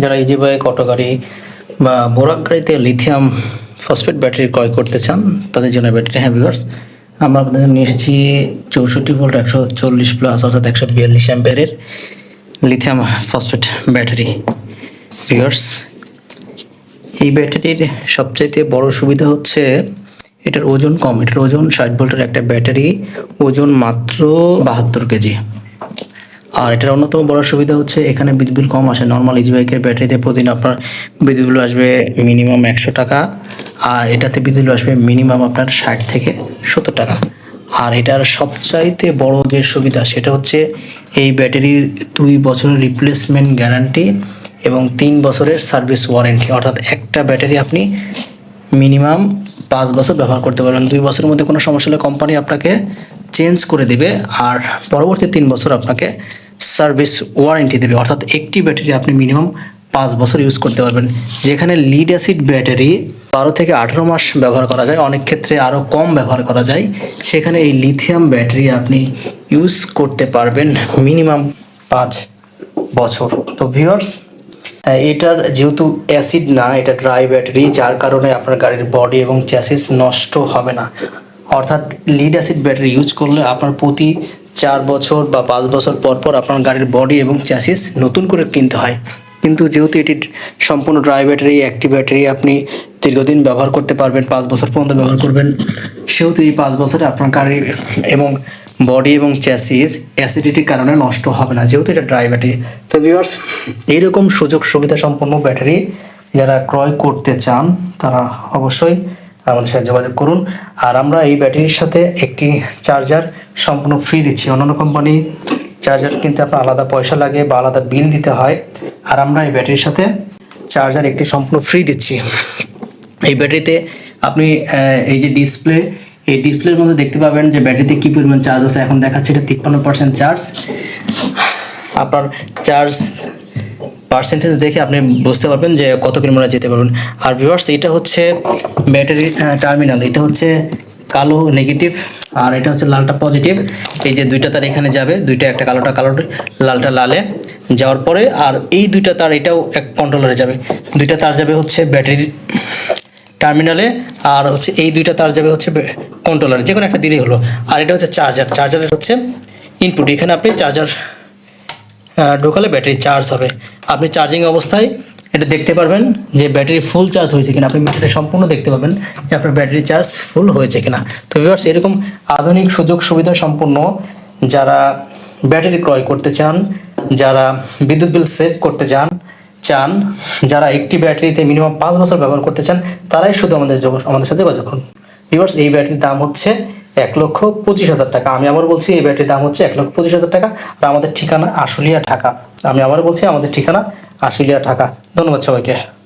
যারা easy bike auto গাড়ি বা বোরাক গাড়িতে লিথিয়াম ফসফেট ব্যাটারি ক্রয় করতে চান, তাদের জন্য ব্যাটারি হ্যাঁ ভিউয়ার্স, আমরা আপনাদের নিয়ে এসেছি চৌষট্টি ভোল্ট, একশো চল্লিশ প্লাস অর্থাৎ একশো বিয়াল্লিশ অ্যাম্পিয়ারের লিথিয়াম ফসফেট ব্যাটারি। ভিউয়ার্স, এই ব্যাটারির সবচাইতে বড় সুবিধা হচ্ছে এটার ওজন কম, এটার ওজন ষাট ভোল্টের একটা ব্যাটারি, ওজন মাত্র বাহাত্তর কেজি। আর এটার অন্যতম বড় সুবিধা হচ্ছে এখানে বিদ্যুৎ বিল কম আসে। নর্মাল ইজি বাইকের ব্যাটারিতে প্রতিদিন আপনার বিদ্যুৎ বিল আসবে মিনিমাম একশো টাকা, আর এটাতে বিদ্যুৎ বিল আসবে মিনিমাম আপনার ষাট থেকে সত্তর টাকা। আর এটার সবচাইতে বড় যে সুবিধা, সেটা হচ্ছে এই ব্যাটারির দুই বছরের রিপ্লেসমেন্ট গ্যারান্টি এবং তিন বছরের সার্ভিস ওয়ারেন্টি অর্থাৎ একটা ব্যাটারি আপনি মিনিমাম পাঁচ বছর ব্যবহার করতে পারবেন। দুই বছরের মধ্যে কোনো সমস্যা হলে কোম্পানি আপনাকে চেঞ্জ করে দেবে, আর পরবর্তী তিন বছর আপনাকে সার্ভিস ওয়ারেন্টি দেবে। অর্থাৎ একটি ব্যাটারি আপনি মিনিমাম পাঁচ বছর ইউজ করতে পারবেন। যেখানে লিড অ্যাসিড ব্যাটারি বারো থেকে আঠেরো মাস ব্যবহার করা যায়। অনেক ক্ষেত্রে আরও কম ব্যবহার করা যায়। সেখানে এই লিথিয়াম ব্যাটারি আপনি ইউজ করতে পারবেন মিনিমাম পাঁচ বছর। তো ভিউয়ার্স এটার যেহেতু অ্যাসিড না, এটা ড্রাই ব্যাটারি যার কারণে আপনার গাড়ির বডি এবং চ্যাসিস নষ্ট হবে না। অর্থাৎ লিড অ্যাসিড ব্যাটারি ইউজ করলে আপনার প্রতি চার বছর বা পাঁচ বছর পর পর আপনার গাড়ির বডি এবং চ্যাসিস নতুন করে কিনতে হয়। কিন্তু যেহেতু এটি সম্পূর্ণ ড্রাই ব্যাটারি অ্যাক্টিভ ব্যাটারি আপনি দীর্ঘদিন ব্যবহার করতে পারবেন, পাঁচ বছর পর্যন্ত ব্যবহার করবেন, সেহেতু এই পাঁচ বছরে আপনার গাড়ির এবং বডি এবং চ্যাসিস অ্যাসিডিটির কারণে নষ্ট হবে না, যেহেতু এটা ড্রাই ব্যাটারি তো ভিউয়ার্স এইরকম সুযোগ সুবিধা সম্পন্ন ব্যাটারি যারা ক্রয় করতে চান, তারা অবশ্যই আমাদের সাথে যোগাযোগ করুন। আর আমরা এই ব্যাটারির সাথে একটি চার্জার সম্পূর্ণ ফ্রি দিচ্ছি। অন্যান্য কোম্পানি চার্জার কিনতে আপনার আলাদা পয়সা লাগে বা আলাদা বিল দিতে হয়। আর আমরা এই ব্যাটারির সাথে চার্জার একটি সম্পূর্ণ ফ্রি দিচ্ছি। এই ব্যাটারিতে আপনি এই যে ডিসপ্লে এই ডিসপ্লের মধ্যে দেখতে পাবেন যে ব্যাটারিতে কী পরিমাণ চার্জ আছে। এখন দেখাচ্ছে এটা তিপ্পান্ন পার্সেন্ট চার্জ আপনার চার্জ পার্সেন্টেজ দেখে আপনি বুঝতে পারবেন যে কত কিলোমিটার যেতে পারবেন। আর ভিউয়ার্স এটা হচ্ছে ব্যাটারি টার্মিনাল এটা হচ্ছে কালো নেগেটিভ আর এটা হচ্ছে লালটা পজিটিভ এই যে দুইটা তার এখানে যাবে, দুইটা একটা কালোটা কালো লালটা লালে যাওয়ার পরে, আর এই দুইটা তার এটাও এক কন্ট্রোলারে যাবে। দুইটা তার যাবে হচ্ছে ব্যাটারির টার্মিনালে আর হচ্ছে এই দুইটা তার যাবে হচ্ছে কন্ট্রোলারে যে কোনো একটা দিলেই হলো। আর এটা হচ্ছে চার্জার চার্জারের হচ্ছে ইনপুট এখানে আপনি চার্জার ঢোকালে ব্যাটারি চার্জ হবে। আপনি চার্জিং অবস্থায় এটা দেখতে পারবেন যে ব্যাটারি ফুল চার্জ হয়েছে কিনা। আপনি মিটারে সম্পূর্ণ দেখতে পাবেন যে আপনার ব্যাটারি চার্জ ফুল হয়েছে কিনা। তো ভিউয়ার্স এরকম আধুনিক সুযোগ সুবিধা সম্পন্ন যারা ব্যাটারি ক্রয় করতে চান, যারা বিদ্যুৎ বিল সেভ করতে চান চান, যারা একটি ব্যাটারিতে মিনিমাম পাঁচ বছর ব্যবহার করতে চান, তারাই শুধু আমাদের আমাদের সাথে যোগাযোগ করুন। এই ব্যাটারির দাম হচ্ছে এক লক্ষ পঁচিশ হাজার টাকা। আমি আবার বলছি, এই ব্যাটারির দাম হচ্ছে এক লক্ষ পঁচিশ হাজার টাকা। আর আমাদের ঠিকানা আশুলিয়া ঢাকা। আমি আবার বলছি, আমাদের ঠিকানা আশুলিয়া ঢাকা। ধন্যবাদ সবাইকে।